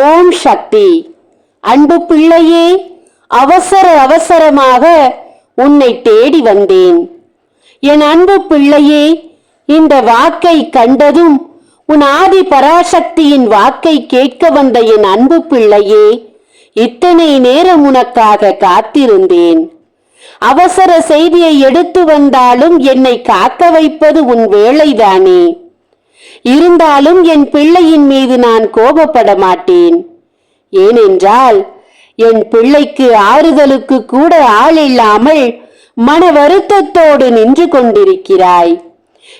ஓம் சக்தி. அன்பு பிள்ளையே அவசர அவசரமாக உன்னை தேடி வந்தேன். என் அன்பு பிள்ளையே இந்த வாக்கை கண்டதும் உன் ஆதி பராசக்தியின் வாக்கை கேட்க வந்த என் அன்பு பிள்ளையே இத்தனை நேரம் உனக்காக காத்திருந்தேன். அவசர செய்தியை எடுத்து வந்தாலும் என்னை காக்க வைப்பது உன் வேலைதானே. இருந்தாலும் என் பிள்ளையின் மீது நான் கோபப்பட மாட்டேன். ஏனென்றால் என் பிள்ளைக்கு ஆறுதலுக்கு கூட ஆள் இல்லாமல் மன வருத்தத்தோடு நின்று கொண்டிருக்கிறாய்.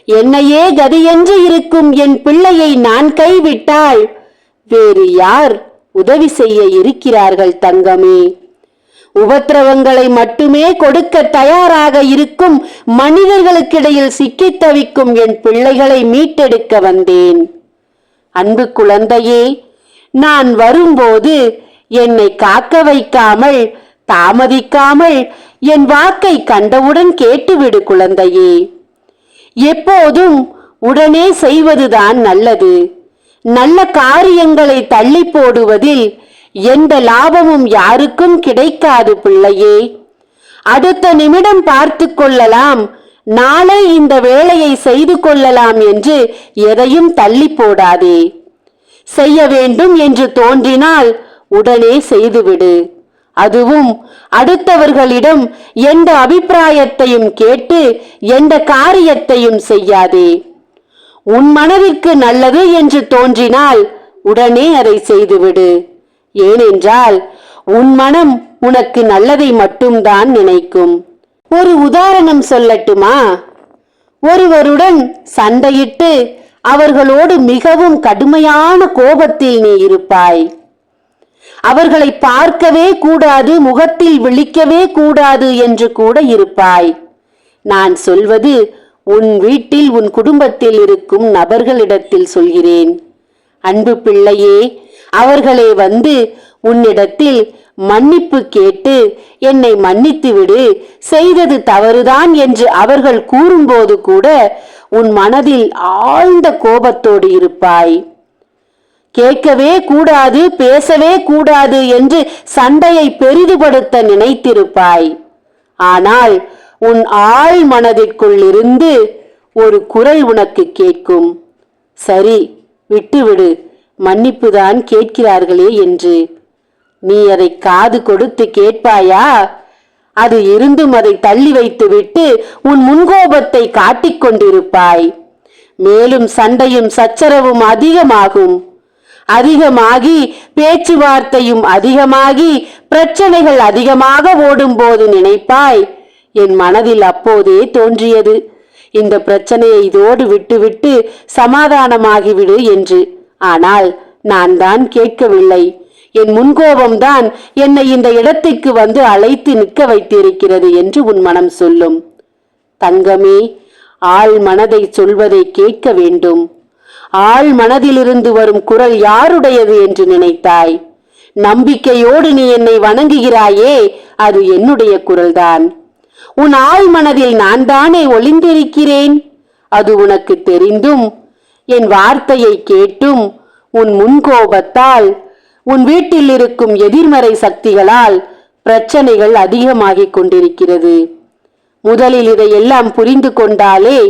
என்னையே கதியென்று இருக்கும் என் பிள்ளையை நான் கைவிட்டால் வேறு யார் உதவி செய்ய இருக்கிறார்கள் தங்கமே. உபத்திரவங்களை மட்டுமே கொடுக்க தயாராக இருக்கும் மனிதர்களுக்கிடையில் சிக்கித் தவிக்கும் என் பிள்ளைகளை மீட்டெடுக்க வந்தேன். அன்பு குழந்தையே நான் வரும்போது என்னை காக்க வைக்காமல் தாமதிக்காமல் என் வாக்கை கண்டவுடன் கேட்டுவிடு குழந்தையே. எப்போதும் உடனே செய்வதுதான் நல்லது. நல்ல காரியங்களை தள்ளி போடுவதில் எந்த லாபமும் யாருக்கும் கிடைக்காது பிள்ளையே. அடுத்த நிமிடம் பார்த்து கொள்ளலாம். நாளை இந்த வேலையை செய்து கொள்ளலாம் என்று எதையும் தள்ளி போடாதே. செய்ய வேண்டும் என்று தோன்றினால் உடனே செய்துவிடு. அதுவும் அடுத்தவர்களிடம் எந்த அபிப்பிராயத்தையும் கேட்டு எந்த காரியத்தையும் செய்யாதே. உன் மனதிற்கு நல்லது என்று தோன்றினால் உடனே அதை செய்துவிடு. ஏனென்றால் உன் மனம் உனக்கு நல்லதை மட்டும்தான் நினைக்கும். ஒரு உதாரணம் சொல்லட்டுமா? ஒருவருடன் சண்டையிட்டு அவர்களோடு மிகவும் கடுமையான கோபத்தில் நீ இருப்பாய். அவர்களை பார்க்கவே கூடாது முகத்தில் விழிக்கவே கூடாது என்று கூட இருப்பாய். நான் சொல்வது உன் வீட்டில் உன் குடும்பத்தில் இருக்கும் நபர்களிடத்தில் சொல்கிறேன். அன்பு பிள்ளையே அவர்களே வந்து உன்னிடத்தில் மன்னிப்பு கேட்டு என்னை மன்னித்து விடு செய்தது தவறுதான் என்று அவர்கள் கூறும்போது கூட உன் மனதில் ஆழ்ந்த கோபத்தோடு இருப்பாய். கேட்கவே கூடாது பேசவே கூடாது என்று சண்டையை பெரிதுபடுத்த நினைத்திருப்பாய். ஆனால் உன் ஆழ் மனதிற்குள் இருந்து ஒரு குரல் உனக்கு கேட்கும். சரி விட்டுவிடு. மன்னிப்புதான் கேட்கிறார்களே என்று. நீ அதை காது கொடுத்து கேட்பாயா? அது இருந்தும் அதை தள்ளி வைத்துவிட்டு உன் முன்கோபத்தை காட்டிக் கொண்டிருப்பாய். மேலும் சண்டையும் சச்சரவும் அதிகமாகும். அதிகமாகி பேச்சுவார்த்தையும் அதிகமாகி பிரச்சனைகள் அதிகமாக ஓடும்போது நினைப்பாய். என் மனதில் அப்போதே தோன்றியது. இந்த பிரச்சனையை இதோடு விட்டுவிட்டு சமாதானமாகிவிடு என்று. ஆனால் நான் தான் கேட்கவில்லை. என் முன்கோபம்தான் என்னை இந்த இடத்துக்கு வந்து அழைத்து நிற்க வைத்திருக்கிறது என்று உன் மனம் சொல்லும். தங்கமே ஆள் மனதை சொல்வதை கேட்க வேண்டும். ஆள் மனதிலிருந்து வரும் குரல் யாருடையது என்று நினைத்தாய்? நம்பிக்கையோடு நீ என்னை வணங்குகிறாயே அது என்னுடைய குரல்தான். உன் ஆள் மனதில் நான் தானே ஒளிந்திருக்கிறேன்? அது உனக்கு தெரிந்தும் என் வார்த்தையை கேட்டும் உன் முன்கோபத்தால் உன் வீட்டில் இருக்கும் எதிர்மறை சக்திகளால் பிரச்சனைகள் அதிகமாகிக் கொண்டிருக்கிறது. முதலில் இதையெல்லாம் புரிந்து கொண்டாலே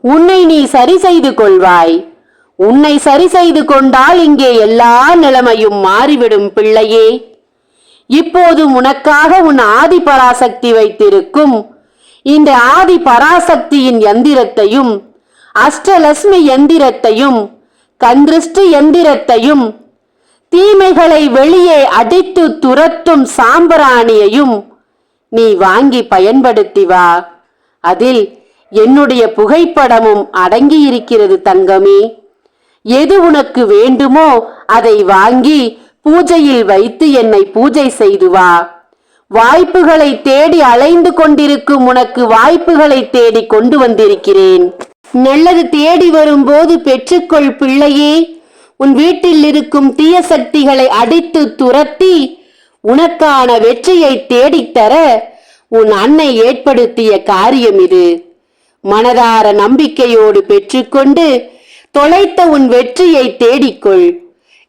உன்னை நீ சரி செய்து கொள்வாய். உன்னை சரி செய்து கொண்டால் இங்கே எல்லா நிலைமையும் மாறிவிடும் பிள்ளையே. இப்போது உனக்காக உன் ஆதி பராசக்தி வைத்திருக்கும் இந்த ஆதி பராசக்தியின் எந்திரத்தையும் அஷ்டலட்சுமி எந்திரத்தையும் கந்திருஷ்டி எந்திரத்தையும் தீமைகளை வெளியே அடித்து துரத்தும் சாம்பிராணியையும் நீ வாங்கி பயன்படுத்தி வா அதில் என்னுடைய புகைப்படமும் அடங்கியிருக்கிறது தங்கமே. எது உனக்கு வேண்டுமோ அதை வாங்கி பூஜையில் வைத்து என்னை பூஜை செய்து வா வாய்ப்புகளை தேடி அலைந்து கொண்டிருக்கும் உனக்கு வாய்ப்புகளை தேடி கொண்டு வந்திருக்கிறேன். நல்லது தேடி வரும்போது பெற்றுக்கொள் பிள்ளையே. உன் வீட்டில் இருக்கும் தீய சக்திகளை அடித்து துரத்தி உனக்கான வெற்றியை தேடித்தர உன் அன்னை ஏற்படுத்திய காரியம் இது. மனதார நம்பிக்கையோடு பெற்றுக்கொண்டு தொலைத்த உன் வெற்றியை தேடிக்கொள்.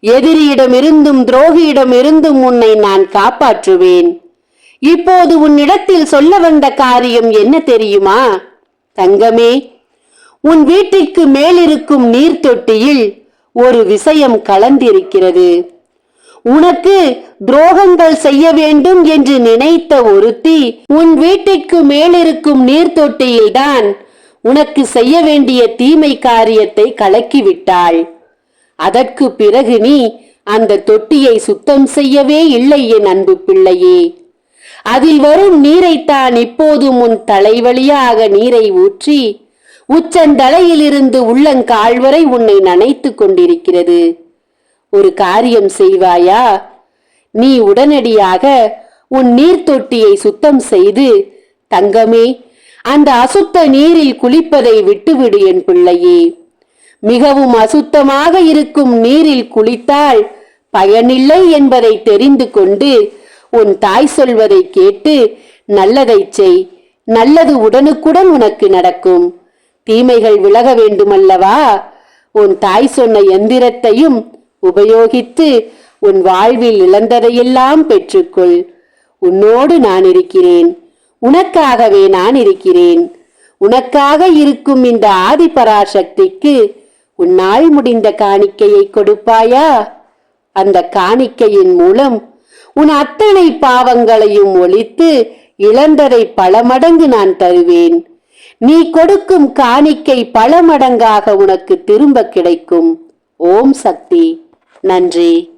எதிரியிடமிருந்தும் துரோகியிடமிருந்தும் உன்னை நான் காப்பாற்றுவேன். இப்போது உன்னிடத்தில் சொல்ல வந்த காரியம் என்ன தெரியுமா? தங்கமே உன் வீட்டிற்கு மேலிருக்கும் நீர் தொட்டியில் ஒரு விஷயம் கலந்திருக்கிறது. உனக்கு துரோகங்கள் செய்ய வேண்டும் என்று நினைத்த ஒருத்தி உன் வீட்டிற்கு மேலிருக்கும் நீர் தொட்டியில்தான் உனக்கு செய்ய வேண்டிய தீமை காரியத்தை கலக்கிவிட்டாள். அதற்கு பிறகு நீ அந்த தொட்டியை சுத்தம் செய்யவே இல்லை என் அன்பு பிள்ளையே. அதில் வரும் நீரைத்தான் இப்போதும் உன் தலைவழியாக நீரை ஊற்றி உச்சந்தலையிலிருந்து உள்ளங்கால் வரை உன்னை நனைத்து கொண்டிருக்கிறது. ஒரு காரியம் செய்வாயா? நீ உடனடியாக உன் நீர் தொட்டியை சுத்தம் செய்து தங்கமே அந்த அசுத்த நீரில் குளிப்பதை விட்டுவிடு என் பிள்ளையே. மிகவும் அசுத்தமாக இருக்கும் நீரில் குளித்தால் பயனில்லை என்பதை தெரிந்து கொண்டு உன் தாய் சொல்வதை கேட்டு நல்லதைச் செய் நல்லது உடனுக்குடன் உனக்கு நடக்கும். தீமைகள் விலக வேண்டுமல்லவா? உன் தாய் சொன்ன எந்திரத்தையும் உபயோகித்து உன் வாழ்வில் இழந்ததையெல்லாம் பெற்றுக்கொள். உன்னோடு நான் இருக்கிறேன். உனக்காகவே நான் இருக்கிறேன். உனக்காக இருக்கும் இந்த ஆதிபராசக்திக்கு உன்னால் முடிந்த காணிக்கையை கொடுப்பாயா? அந்த காணிக்கையின் மூலம் உன் அத்தனை பாவங்களையும் ஒழித்து இழந்ததை பல மடங்கு நான் தருவேன். நீ கொடுக்கும் காணிக்கை பல மடங்காக உனக்கு திரும்ப கிடைக்கும். ஓம் சக்தி. நன்றி.